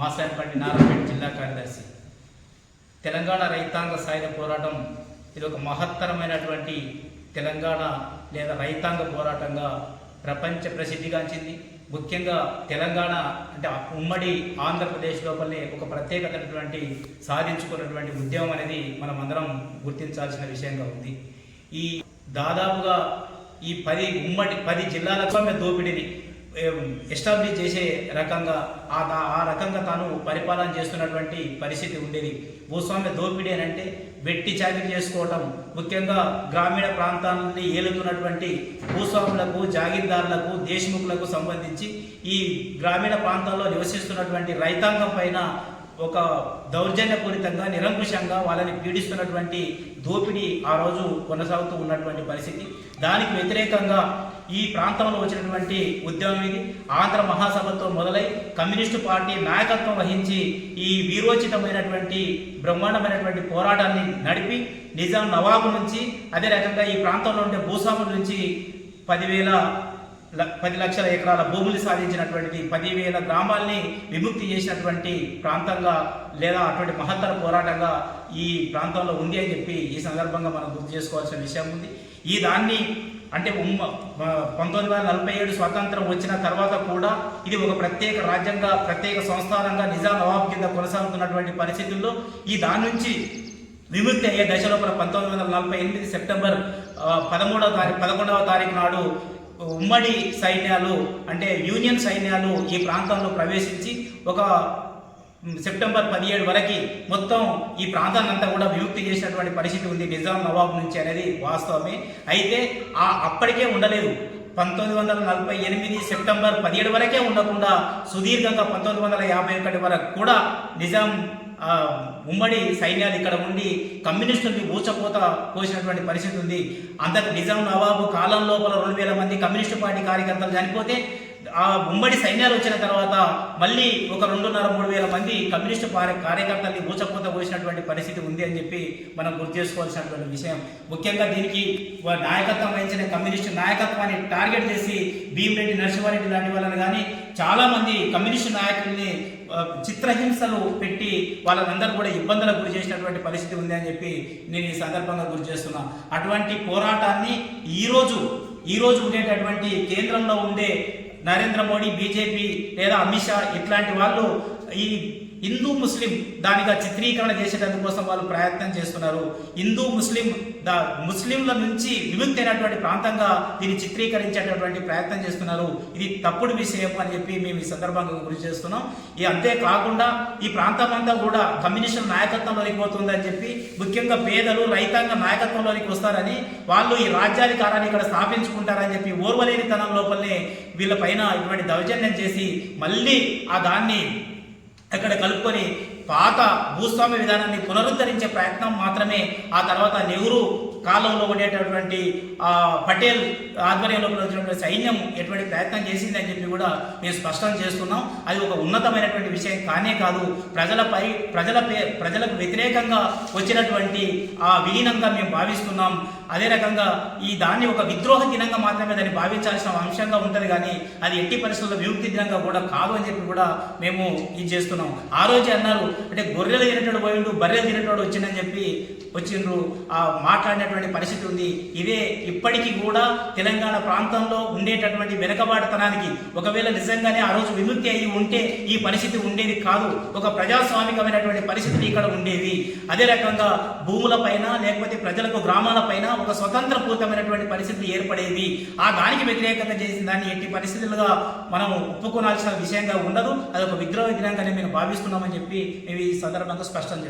మాసాయపల్లి నారాయణపేట జిల్లా కార్యదర్శి. తెలంగాణ రైతాంగ సాయుధ పోరాటం ఇది ఒక మహత్తరమైనటువంటి తెలంగాణ లేదా రైతాంగ పోరాటంగా ప్రపంచ ప్రసిద్ధిగాంచింది ముఖ్యంగా తెలంగాణ అంటే ఉమ్మడి ఆంధ్రప్రదేశ్ లోపలనే ఒక ప్రత్యేకమైనటువంటి సాధించుకున్నటువంటి ఉద్యమం అనేది మనం అందరం గుర్తించాల్సిన విషయంగా ఉంది. ఈ దాదాపుగా ఈ పది ఉమ్మడి పది జిల్లాలకు మేము దోపిడీని ఎస్టాబ్లిష్ చేసే రకంగా ఆ ఆ రకంగా తాను పరిపాలన చేస్తున్నటువంటి పరిస్థితి ఉండేది. భూస్వామ్య దోపిడీ అని అంటే వెట్టి చాకరీ చేసుకోవటం ముఖ్యంగా గ్రామీణ ప్రాంతాలని ఏలుతున్నటువంటి భూస్వాములకు జాగీర్దారులకు దేశముఖులకు సంబంధించి ఈ గ్రామీణ ప్రాంతాల్లో నివసిస్తున్నటువంటి రైతాంగం పైన ఒక దౌర్జన్యపూరితంగా నిరంకుశంగా వాళ్ళని పీడిస్తున్నటువంటి దోపిడీ ఆ రోజు కొనసాగుతూ ఉన్నటువంటి పరిస్థితి. దానికి వ్యతిరేకంగా ఈ ప్రాంతంలో వచ్చినటువంటి ఉద్యమం ఇది. ఆంధ్ర మహాసభతో మొదలై కమ్యూనిస్టు పార్టీ నాయకత్వం వహించి ఈ వీరోచితమైనటువంటి బ్రహ్మాండమైనటువంటి పోరాటాన్ని నడిపి నిజాం నవాబు నుంచి అదే రకంగా ఈ ప్రాంతంలో ఉండే భూస్వాముల నుంచి పదివేల పది లక్షల ఎకరాల భూములు సాధించినటువంటి పదివేల గ్రామాల్ని విముక్తి చేసినటువంటి ప్రాంతంగా లేదా అటువంటి మహత్తర పోరాటంగా ఈ ప్రాంతంలో ఉంది అని చెప్పి ఈ సందర్భంగా మనం గుర్తు చేసుకోవాల్సిన విషయం ఉంది. ఈ దాన్ని అంటే ఉమ్మ పంతొమ్మిది వందల నలభై ఏడు స్వాతంత్రం వచ్చిన తర్వాత కూడా ఇది ఒక ప్రత్యేక రాజ్యంగా ప్రత్యేక సంస్థానంగా నిజాం నవాబ్ కింద కొనసాగుతున్నటువంటి పరిస్థితుల్లో ఈ దాని నుంచి విముక్తి అయ్యే దశలో మన పంతొమ్మిది వందల నలభై ఎనిమిది సెప్టెంబర్ పదమూడవ తారీఖు పదకొండవ తారీఖు నాడు ఉమ్మడి సైన్యాలు అంటే యూనియన్ సైన్యాలు ఈ ప్రాంతంలో ప్రవేశించి ఒక సెప్టెంబర్ పదిహేడు వరకు మొత్తం ఈ ప్రాంతాన్ని అంతా కూడా విముక్తి చేసినటువంటి పరిస్థితి ఉంది నిజాం నవాబ్ నుంచి అనేది వాస్తవమే. అయితే ఆ అప్పటికే ఉండలేదు. పంతొమ్మిది వందల నలభై ఎనిమిది సెప్టెంబర్ పదిహేడు వరకే ఉండకుండా సుదీర్ఘంగా పంతొమ్మిది వందల యాభై ఒకటి వరకు కూడా నిజాం ఉమ్మడి సైన్యాలు ఇక్కడ ఉండి కమ్యూనిస్టుల్ని ఊచపోత పోసినటువంటి పరిస్థితి ఉంది. అంతకు నిజాం నవాబు కాలం లోపల రెండు వేల మంది కమ్యూనిస్టు పార్టీ కార్యకర్తలు చనిపోతే ఆ ఉమ్మడి సైన్యాలు వచ్చిన తర్వాత మళ్ళీ ఒక రెండున్నర మూడు వేల మంది కమ్యూనిస్టు కార్యకర్తల్ని ఊచపోత పోసినటువంటి పరిస్థితి ఉంది అని చెప్పి మనం గుర్తు చేసుకోవాల్సినటువంటి విషయం. ముఖ్యంగా దీనికి నాయకత్వం వహించిన కమ్యూనిస్టు నాయకత్వాన్ని టార్గెట్ చేసి భీమిరెడ్డి నరసింహారెడ్డి లాంటి వాళ్ళని కానీ చాలామంది కమ్యూనిస్టు నాయకుల్ని చిత్రహింసలు పెట్టి వాళ్ళందరూ కూడా ఇబ్బందులకు గురి చేసినటువంటి పరిస్థితి ఉంది అని చెప్పి నేను ఈ సందర్భంగా గురి చేస్తున్నా. అటువంటి పోరాటాన్ని ఈరోజు ఈరోజు ఉండేటటువంటి కేంద్రంలో ఉండే నరేంద్ర మోడీ బీజేపీ లేదా అమిత్ షా ఇట్లాంటి వాళ్ళు ఈ హిందూ ముస్లిం దానిగా చిత్రీకరణ చేసేటందుకోసం వాళ్ళు ప్రయత్నం చేస్తున్నారు. హిందూ ముస్లిం దా ముస్లింల నుంచి విముక్తి అయినటువంటి ప్రాంతంగా దీన్ని చిత్రీకరించేటటువంటి ప్రయత్నం చేస్తున్నారు. ఇది తప్పుడు విషయం అని చెప్పి మేము ఈ సందర్భంగా గురి చేస్తున్నాం. ఈ అంతేకాకుండా ఈ ప్రాంతం అంతా కూడా కమ్యూనిస్టుల నాయకత్వంలోకి పోతుందని చెప్పి ముఖ్యంగా పేదలు రైతాంగ నాయకత్వంలోనికి వస్తారని వాళ్ళు ఈ రాజ్యాధికారాన్ని ఇక్కడ స్థాపించుకుంటారని చెప్పి ఓర్వలేని లోపలనే లోపలనే వీళ్ళపైన ఇటువంటి దౌర్జన్యం చేసి మళ్ళీ ఆ దాన్ని అక్కడ కలుపుకొని పాత భూస్వామ్య విధానాన్ని పునరుద్ధరించే ప్రయత్నం మాత్రమే ఆ తర్వాత నెహ్రూ కాలంలో ఉండేటటువంటి పటేల్ ఆధ్వర్యంలో వచ్చినటువంటి సైన్యం ఎటువంటి ప్రయత్నం చేసిందని చెప్పి కూడా మేము స్పష్టం చేస్తున్నాం. అది ఒక ఉన్నతమైనటువంటి విషయం కానే కాదు. ప్రజలపై ప్రజల పే ప్రజలకు వ్యతిరేకంగా వచ్చినటువంటి ఆ విలీనంగా మేము భావిస్తున్నాం. అదే రకంగా ఈ దాన్ని ఒక విద్రోహ దినంగా మాత్రమే దాన్ని భావించాల్సిన అంశంగా ఉంటుంది కానీ అది ఎట్టి పరిస్థితుల్లో విముక్తి దినంగా కూడా కాదు అని చెప్పి కూడా మేము ఇది చేస్తున్నాం. ఆ రోజే అన్నారు అంటే గొర్రెలు తినేటోడు పోయిండు బర్రెలు తినేటోడు వచ్చిందని చెప్పి వచ్చిండ్రు. ఆ మాట్లాడినటువంటి పరిస్థితి ఉంది. ఇదే ఇప్పటికీ కూడా తెలంగాణ ప్రాంతంలో ఉండేటటువంటి వెనకబాటుతనానికి ఒకవేళ నిజంగానే ఆ రోజు విముక్తి అయ్యి ఉంటే ఈ పరిస్థితి ఉండేది కాదు. ఒక ప్రజాస్వామికమైనటువంటి పరిస్థితి ఇక్కడ ఉండేది. అదే రకంగా భూములపైన లేకపోతే ప్రజలకు గ్రామాలపైన ఒక స్వతంత్రపూరితమైనటువంటి పరిస్థితి ఏర్పడేది. ఆ దానికి వ్యతిరేకంగా చేసిన దాన్ని ఎట్టి పరిస్థితులుగా మనం ఒప్పుకోనాల్సిన విషయంగా ఉండదు. అది ఒక విద్రోహ దినంగానే మేము భావిస్తున్నామని చెప్పి మేము ఈ సందర్భంగా స్పష్టం చేస్తాం